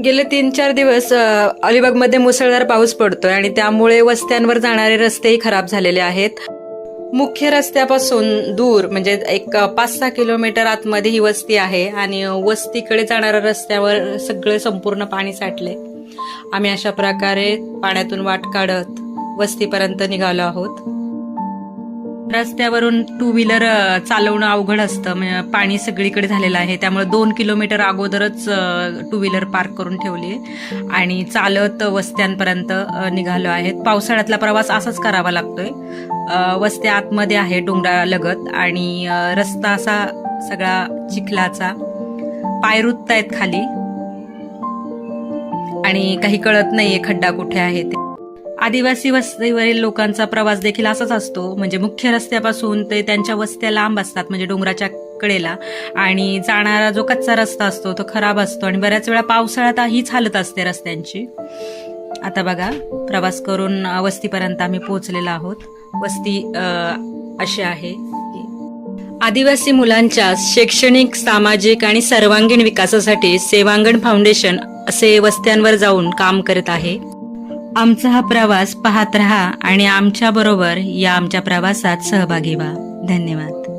गेले तीन चार दिवस अलिबागमध्ये मुसळधार पाऊस पडतोय आणि त्यामुळे वस्त्यांवर जाणारे रस्तेही खराब झालेले आहेत. मुख्य रस्त्यापासून दूर म्हणजे एक पाच सहा किलोमीटर आतमध्ये ही वस्ती आहे आणि वस्तीकडे जाणाऱ्या रस्त्यावर सगळे संपूर्ण पाणी साठले आम्ही अशा प्रकारे पाण्यातून वाट काढत वस्तीपर्यंत निघालो आहोत. रस्त्यावरून टू व्हीलर चालवणं अवघड असतं. पाणी सगळीकडे झालेलं आहे. त्यामुळे दोन किलोमीटर अगोदरच टू व्हीलर पार्क करून ठेवली आहे. आणि चालत वस्त्यांपर्यंत निघालो आहेत. पावसाळ्यातला प्रवास असाच करावा लागतोय. वस्त्या आतमध्ये आहे डोंगरालगत आणि रस्ता असा सगळा चिखलाचा. पाय रुतत आहेत खाली. आणि काही कळत नाहीये खड्डा कुठे आहे ते. आदिवासी वस्तीवरील लोकांचा प्रवास देखील असाच असतो. म्हणजे मुख्य रस्त्यापासून ते त्यांच्या वस्त्या लांब असतात म्हणजे डोंगराच्या कडेला. आणि जाणारा जो कच्चा रस्ता असतो तो खराब असतो. आणि बऱ्याच वेळा पावसाळ्यात हीच हालत असते रस्त्यांची. आता बघा प्रवास करून वस्तीपर्यंत आम्ही पोहोचलेलो आहोत. वस्ती अशी आहे आदिवासी मुलांच्या शैक्षणिक सामाजिक आणि सर्वांगीण विकासासाठी सेवांगण फाउंडेशन असे वस्त्यांवर जाऊन काम करत आहे. आमचा हा प्रवास पाहत रहा आणि आमच्या बरोबर या आमच्या प्रवासात सहभागी व्हा. धन्यवाद.